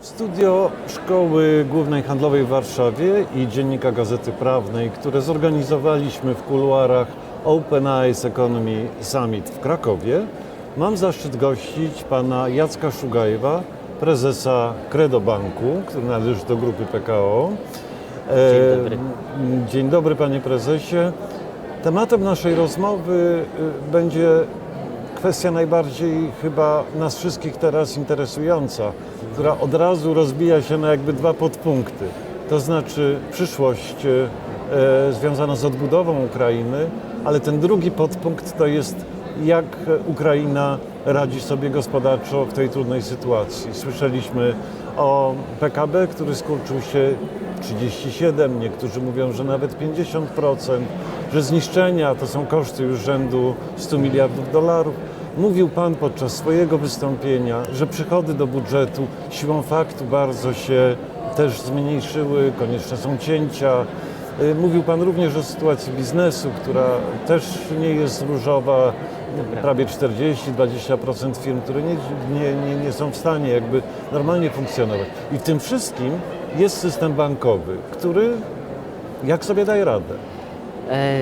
Studio Szkoły Głównej Handlowej w Warszawie i Dziennika Gazety Prawnej, które zorganizowaliśmy w kuluarach Open Eyes Economy Summit w Krakowie, mam zaszczyt gościć pana Jacka Szugajewa, prezesa Credo Banku, który należy do grupy PKO. Dzień dobry. Dzień dobry panie prezesie. Tematem naszej rozmowy y, będzie kwestia najbardziej chyba nas wszystkich teraz interesująca, która od razu rozbija się na jakby dwa podpunkty. To znaczy przyszłość e, związana z odbudową Ukrainy, ale ten drugi podpunkt to jest jak Ukraina radzi sobie gospodarczo w tej trudnej sytuacji. Słyszeliśmy o PKB, który skurczył się 37, niektórzy mówią, że nawet 50%, że zniszczenia to są koszty już rzędu 100 miliardów dolarów. Mówił Pan podczas swojego wystąpienia, że przychody do budżetu siłą faktu bardzo się też zmniejszyły, konieczne są cięcia. Y, Mówił Pan również o sytuacji biznesu, która też nie jest różowa. Prawie 40-20% firm, które nie, nie, nie, nie są w stanie jakby normalnie funkcjonować. I w tym wszystkim jest system bankowy, który jak sobie daje radę? E,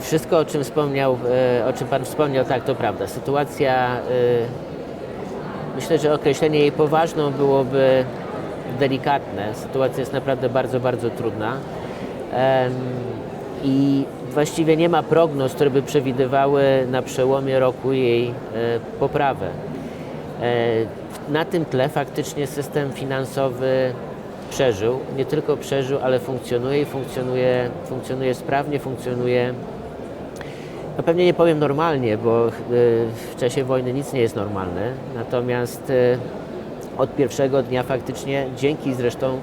Wszystko, o czym wspomniał, e, o czym Pan wspomniał, tak, to prawda. Sytuacja, e, myślę, że określenie jej poważną byłoby delikatne. Sytuacja jest naprawdę bardzo, bardzo trudna. I właściwie nie ma prognoz, które by przewidywały na przełomie roku jej poprawę. Na tym tle faktycznie system finansowy przeżył, nie tylko przeżył, ale funkcjonuje i funkcjonuje, funkcjonuje sprawnie, funkcjonuje no pewnie nie powiem normalnie, bo y, w czasie wojny nic nie jest normalne. Natomiast y, od pierwszego dnia faktycznie, dzięki zresztą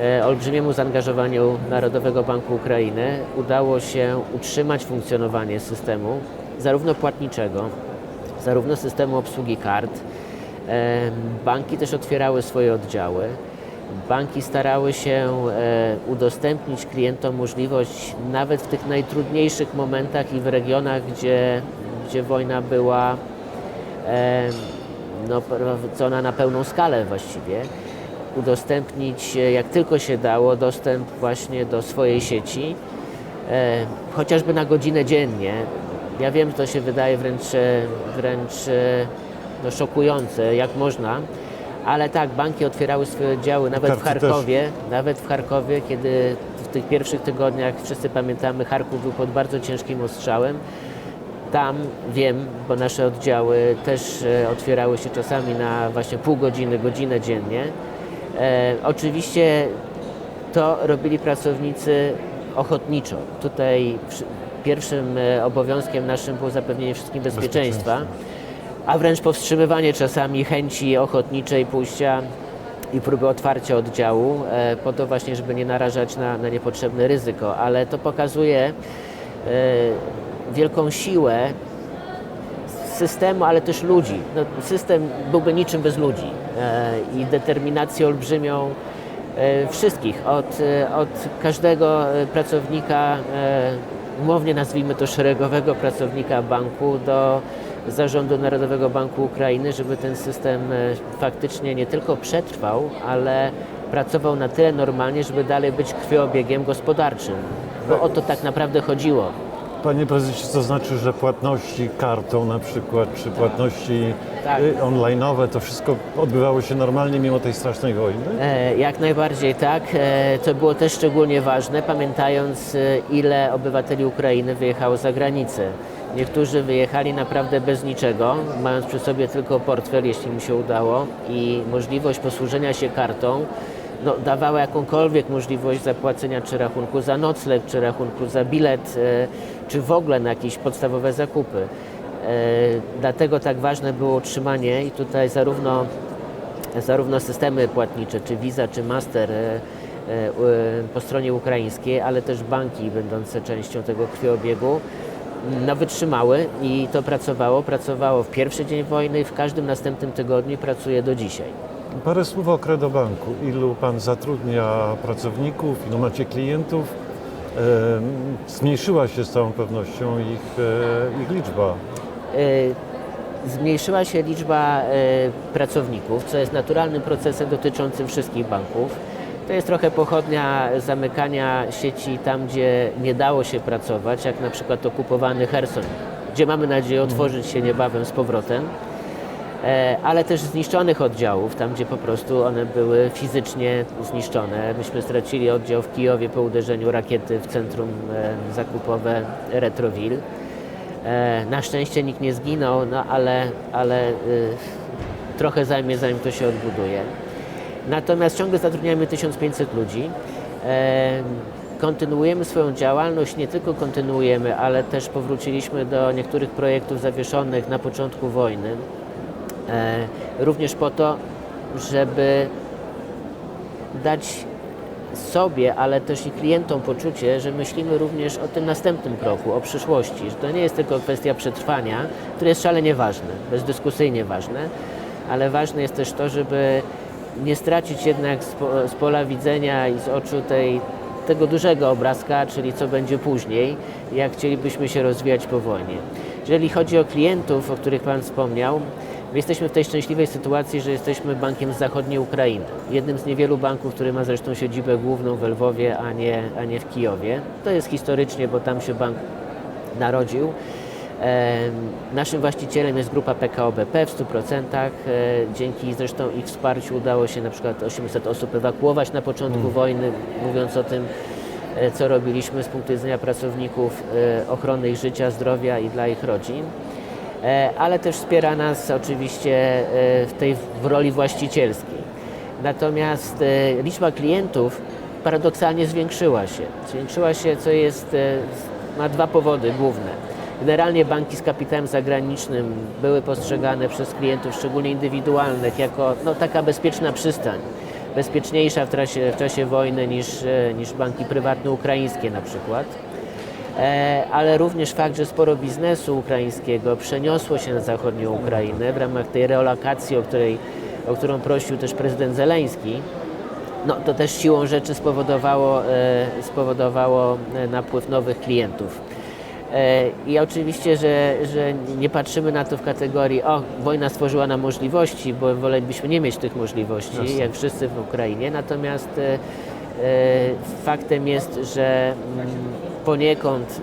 e, olbrzymiemu zaangażowaniu Narodowego Banku Ukrainy, udało się utrzymać funkcjonowanie systemu, zarówno płatniczego, zarówno systemu obsługi kart. E, Banki też otwierały swoje oddziały. Banki starały się e, udostępnić klientom możliwość, nawet w tych najtrudniejszych momentach i w regionach, gdzie, gdzie wojna była e, no, prowadzona na pełną skalę właściwie, udostępnić e, jak tylko się dało dostęp właśnie do swojej sieci, chociażby na godzinę dziennie. Ja wiem, że to się wydaje wręcz, wręcz no, szokujące, jak można, ale tak, banki otwierały swoje oddziały nawet w Karty też. Charkowie, nawet w Charkowie, kiedy w tych pierwszych tygodniach, wszyscy pamiętamy, Charków był pod bardzo ciężkim ostrzałem. Tam wiem, bo nasze oddziały też e, otwierały się czasami na właśnie pół godziny, godzinę dziennie. E, oczywiście to robili pracownicy ochotniczo. Tutaj pierwszym e, obowiązkiem naszym było zapewnienie wszystkim bezpieczeństwa, a wręcz powstrzymywanie czasami chęci ochotniczej pójścia i próby otwarcia oddziału, e, po to właśnie, żeby nie narażać na, na niepotrzebne ryzyko. Ale to pokazuje e, wielką siłę systemu, ale też ludzi. No, system byłby niczym bez ludzi e, i determinację olbrzymią wszystkich, od, od każdego pracownika, umownie nazwijmy to szeregowego pracownika banku, do zarządu Narodowego Banku Ukrainy, żeby ten system e, faktycznie nie tylko przetrwał, ale pracował na tyle normalnie, żeby dalej być krwiobiegiem gospodarczym. Bo o to tak naprawdę chodziło. Panie prezesie, to znaczy, że płatności kartą na przykład, czy płatności Tak. y, online'owe, to wszystko odbywało się normalnie mimo tej strasznej wojny? E, Jak najbardziej tak. E, To było też szczególnie ważne, pamiętając e, ile obywateli Ukrainy wyjechało za granicę. Niektórzy wyjechali naprawdę bez niczego, mając przy sobie tylko portfel, jeśli mi się udało, i możliwość posłużenia się kartą no, dawała jakąkolwiek możliwość zapłacenia czy rachunku za nocleg, czy rachunku za bilet, e, czy w ogóle na jakieś podstawowe zakupy. E, Dlatego tak ważne było utrzymanie i tutaj zarówno zarówno systemy płatnicze, czy Visa, czy Master e, po stronie ukraińskiej, ale też banki będące częścią tego krwiobiegu, no wytrzymały i to pracowało. Pracowało w pierwszy dzień wojny i w każdym następnym tygodniu pracuje do dzisiaj. Parę słów o Credo Banku. Ilu Pan zatrudnia pracowników, ilu macie klientów? Em, Zmniejszyła się z całą pewnością ich, e, ich liczba. E, Zmniejszyła się liczba e, pracowników, co jest naturalnym procesem dotyczącym wszystkich banków. To jest trochę pochodnia zamykania sieci tam, gdzie nie dało się pracować, jak na przykład okupowany Herson, gdzie mamy nadzieję otworzyć się niebawem z powrotem, E, ale też zniszczonych oddziałów, tam gdzie po prostu one były fizycznie zniszczone. Myśmy stracili oddział w Kijowie po uderzeniu rakiety w centrum e, zakupowe Retroville. E, Na szczęście nikt nie zginął, no ale, ale y, trochę zajmie, zanim to się odbuduje. Natomiast ciągle zatrudniamy 1500 ludzi. Kontynuujemy swoją działalność, nie tylko kontynuujemy, ale też powróciliśmy do niektórych projektów zawieszonych na początku wojny. E, Również po to, żeby dać sobie, ale też i klientom poczucie, że myślimy również o tym następnym kroku, o przyszłości, że to nie jest tylko kwestia przetrwania, które jest szalenie ważne, bezdyskusyjnie ważne, ale ważne jest też to, żeby nie stracić jednak z, po, z pola widzenia i z oczu tej, tego dużego obrazka, czyli co będzie później, jak chcielibyśmy się rozwijać po wojnie. Jeżeli chodzi o klientów, o których Pan wspomniał, My jesteśmy w tej szczęśliwej sytuacji, że jesteśmy bankiem z zachodniej Ukrainy. Jednym z niewielu banków, który ma zresztą siedzibę główną w Lwowie, a nie, a nie w Kijowie. To jest historycznie, bo tam się bank narodził. Naszym właścicielem jest grupa PKO BP w 100%. E, Dzięki zresztą ich wsparciu udało się na przykład 800 osób ewakuować na początku wojny, mówiąc o tym, e, co robiliśmy z punktu widzenia pracowników e, ochrony ich życia, zdrowia i dla ich rodzin. Ale też wspiera nas oczywiście w tej w roli właścicielskiej. Natomiast liczba klientów paradoksalnie zwiększyła się. Zwiększyła się, co jest, ma dwa powody główne. Generalnie banki z kapitałem zagranicznym były postrzegane przez klientów, szczególnie indywidualnych, jako no, taka bezpieczna przystań. Bezpieczniejsza w czasie, w czasie wojny niż, e, niż banki prywatne ukraińskie na przykład. E, ale również fakt, że sporo biznesu ukraińskiego przeniosło się na zachodnią Ukrainę w ramach tej relokacji, o, której, o którą prosił też prezydent Zeleński. No, to też siłą rzeczy spowodowało, e, spowodowało napływ nowych klientów. E, I oczywiście, że, że nie patrzymy na to w kategorii, o, wojna stworzyła nam możliwości, bo wolelibyśmy nie mieć tych możliwości, Jasne. jak wszyscy w Ukrainie. Natomiast e, e, faktem jest, że mm, poniekąd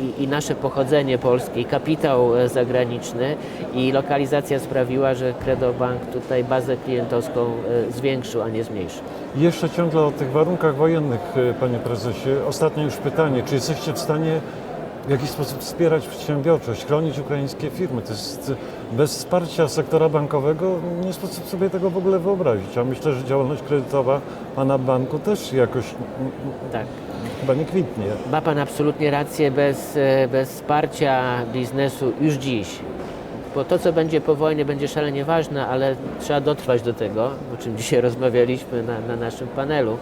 i, i nasze pochodzenie polskie, i kapitał zagraniczny i lokalizacja sprawiła, że Credo Bank tutaj bazę klientowską zwiększył, a nie zmniejszył. Jeszcze ciągle o tych warunkach wojennych, panie prezesie. Ostatnie już pytanie. Czy jesteście w stanie w jakiś sposób wspierać przedsiębiorczość, chronić ukraińskie firmy? To jest bez wsparcia sektora bankowego nie sposób sobie tego w ogóle wyobrazić. A myślę, że działalność kredytowa pana banku też jakoś Tak. chyba nie kwitnie. Ma Pan absolutnie rację, bez, e, bez wsparcia biznesu już dziś, bo to, co będzie po wojnie, będzie szalenie ważne, ale trzeba dotrwać do tego, o czym dzisiaj rozmawialiśmy na, na naszym panelu.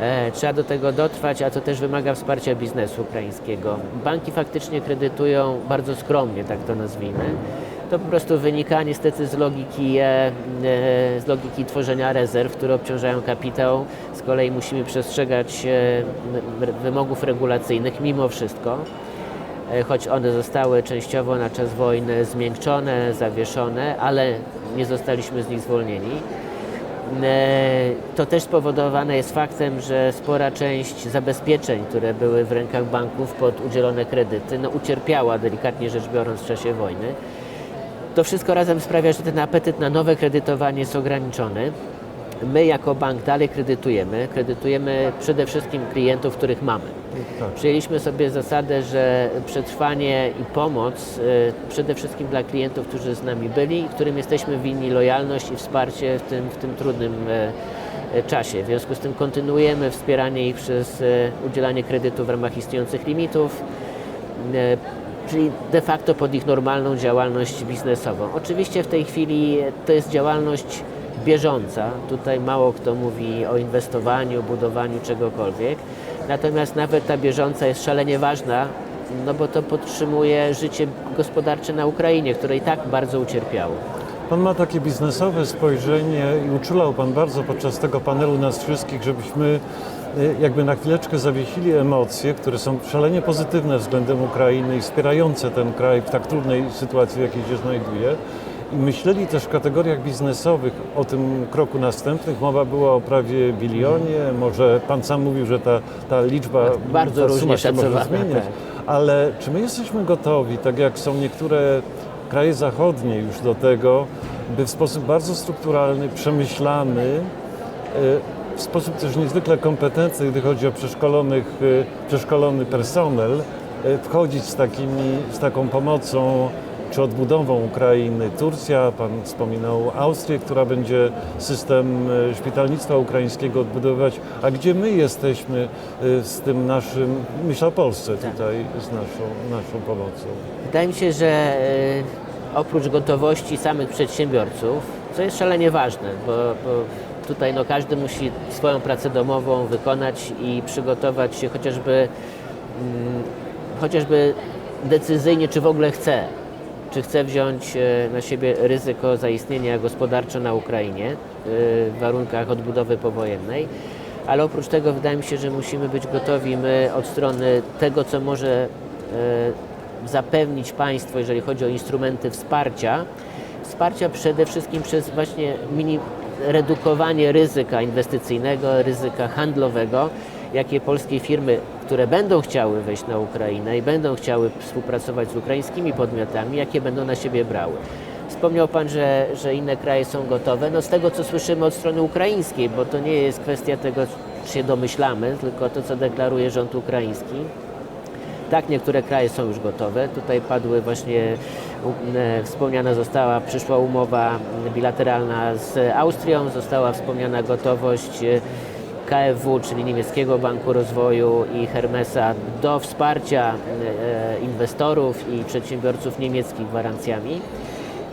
E, trzeba do tego dotrwać, a to też wymaga wsparcia biznesu ukraińskiego. Banki faktycznie kredytują bardzo skromnie, tak to nazwijmy. To po prostu wynika niestety z logiki, e, e, z logiki tworzenia rezerw, które obciążają kapitał. Z kolei musimy przestrzegać wymogów regulacyjnych mimo wszystko choć one zostały częściowo na czas wojny zmiękczone, zawieszone, ale nie zostaliśmy z nich zwolnieni. E, To też spowodowane jest faktem, że spora część zabezpieczeń, które były w rękach banków pod udzielone kredyty, no ucierpiała delikatnie rzecz biorąc w czasie wojny. To wszystko razem sprawia, że ten apetyt na nowe kredytowanie jest ograniczony. My jako bank dalej kredytujemy. Kredytujemy przede wszystkim klientów, których mamy. Tak. Przyjęliśmy sobie zasadę, że przetrwanie i pomoc y, przede wszystkim dla klientów, którzy z nami byli i którym jesteśmy winni lojalność i wsparcie w tym, w tym trudnym y, y, czasie. W związku z tym kontynuujemy wspieranie ich przez y, udzielanie kredytów w ramach istniejących limitów, y, czyli de facto pod ich normalną działalność biznesową. Oczywiście w tej chwili to jest działalność bieżąca. Tutaj mało kto mówi o inwestowaniu, budowaniu czegokolwiek. Natomiast nawet ta bieżąca jest szalenie ważna, no bo to podtrzymuje życie gospodarcze na Ukrainie, które i tak bardzo ucierpiało. Pan ma takie biznesowe spojrzenie i uczulał Pan bardzo podczas tego panelu nas wszystkich, żebyśmy y, jakby na chwileczkę zawiesili emocje, które są szalenie pozytywne względem Ukrainy i wspierające ten kraj w tak trudnej sytuacji, w jakiej się znajduje. Myśleli też w kategoriach biznesowych o tym kroku następnych. Mowa była o prawie bilionie, może pan sam mówił, że ta, ta liczba, Bardzo ta różnie się może zmieniać. tak. Ale czy my jesteśmy gotowi, tak jak są niektóre kraje zachodnie już do tego, by w sposób bardzo strukturalny, przemyślany, y, w sposób też niezwykle kompetentny, gdy chodzi o przeszkolonych, y, przeszkolony personel, y, wchodzić z, takimi, z taką pomocą czy odbudową Ukrainy. Turcja, pan wspominał Austrię, która będzie system y, szpitalnictwa ukraińskiego odbudowywać. A gdzie my jesteśmy y, z tym naszym, myślę o Polsce tutaj, z naszą, naszą pomocą? Wydaje mi się, że e, oprócz gotowości samych przedsiębiorców, co jest szalenie ważne, bo, bo tutaj no, każdy musi swoją pracę domową wykonać i przygotować się chociażby, mm, chociażby decyzyjnie, czy w ogóle chce, czy chce wziąć e, na siebie ryzyko zaistnienia gospodarczo na Ukrainie e, w warunkach odbudowy powojennej. Ale oprócz tego wydaje mi się, że musimy być gotowi my od strony tego, co może e, zapewnić państwo, jeżeli chodzi o instrumenty wsparcia, wsparcia przede wszystkim przez właśnie mini, redukowanie ryzyka inwestycyjnego, ryzyka handlowego, jakie polskie firmy, które będą chciały wejść na Ukrainę i będą chciały współpracować z ukraińskimi podmiotami, jakie będą na siebie brały. Wspomniał Pan, że, że inne kraje są gotowe. No z tego, co słyszymy od strony ukraińskiej, bo to nie jest kwestia tego, czy się domyślamy, tylko to, co deklaruje rząd ukraiński. Tak, niektóre kraje są już gotowe. Tutaj padły właśnie, e, wspomniana została przyszła umowa bilateralna z Austrią, została wspomniana gotowość e, KFW, czyli Niemieckiego Banku Rozwoju i Hermesa do wsparcia e, e, inwestorów i przedsiębiorców niemieckich gwarancjami.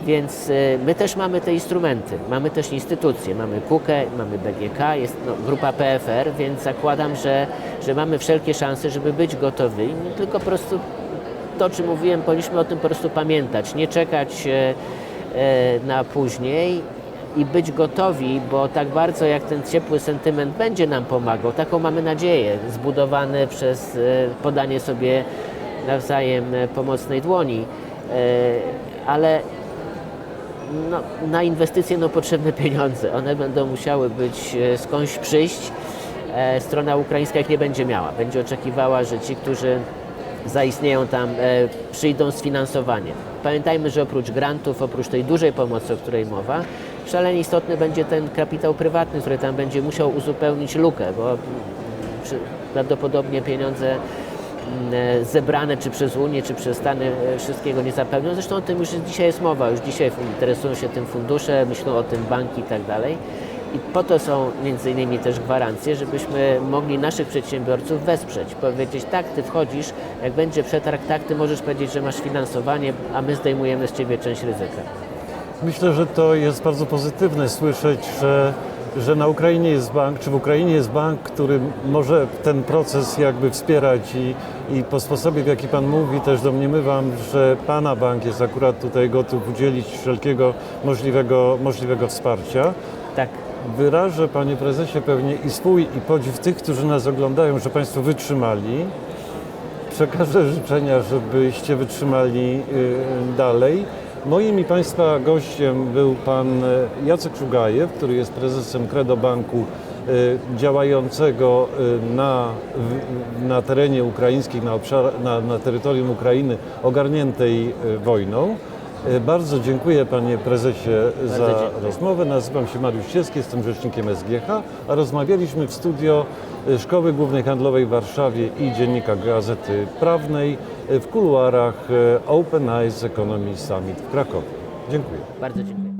Więc y, my też mamy te instrumenty, mamy też instytucje, mamy KUKE, mamy BGK, jest no, grupa PFR, więc zakładam, że, że mamy wszelkie szanse, żeby być gotowi. No, tylko po prostu to, czym mówiłem, powinniśmy o tym po prostu pamiętać, nie czekać e, e, na później i być gotowi, bo tak bardzo jak ten ciepły sentyment będzie nam pomagał, taką mamy nadzieję, zbudowany przez e, podanie sobie nawzajem pomocnej dłoni. E, Ale no, na inwestycje no, potrzebne pieniądze. One będą musiały być e, skądś przyjść. Strona ukraińska ich nie będzie miała. Będzie oczekiwała, że ci, którzy zaistnieją tam, przyjdą z finansowaniem. Pamiętajmy, że oprócz grantów, oprócz tej dużej pomocy, o której mowa, szalenie istotny będzie ten kapitał prywatny, który tam będzie musiał uzupełnić lukę, bo mm, prawdopodobnie pieniądze mm, e, zebrane czy przez Unię, czy przez Stany e, wszystkiego nie zapełnią. Zresztą o tym już dzisiaj jest mowa, już dzisiaj interesują się tym fundusze, myślą o tym banki i tak dalej. I po to są między innymi też gwarancje, żebyśmy mogli naszych przedsiębiorców wesprzeć. Powiedzieć, tak, ty wchodzisz, jak będzie przetarg, tak, ty możesz powiedzieć, że masz finansowanie, a my zdejmujemy z ciebie część ryzyka. Myślę, że to jest bardzo pozytywne słyszeć, że, że na Ukrainie jest bank, czy w Ukrainie jest bank, który może ten proces jakby wspierać i, i po sposobie, w jaki Pan mówi, też domniemywam, że Pana bank jest akurat tutaj gotów udzielić wszelkiego możliwego, możliwego wsparcia. Tak, Wyrażę, Panie Prezesie, pewnie i swój, i podziw tych, którzy nas oglądają, że Państwo wytrzymali. Przekażę życzenia, żebyście wytrzymali y, dalej. Moim i Państwa gościem był Pan y, Jacek Szugajew, który jest prezesem Credo Banku y, działającego y, na, na terenie ukraińskim, na, obszar, na, na terytorium Ukrainy ogarniętej wojną. Y, Bardzo dziękuję Panie Prezesie za dziękuję. rozmowę. Nazywam się Mariusz Cieski, jestem rzecznikiem SGH, a rozmawialiśmy w studio y, Szkoły Głównej Handlowej w Warszawie i Dziennika Gazety Prawnej y, w kuluarach Open Eyes Economy Summit w Krakowie. Dziękuję. bardzo dziękuję.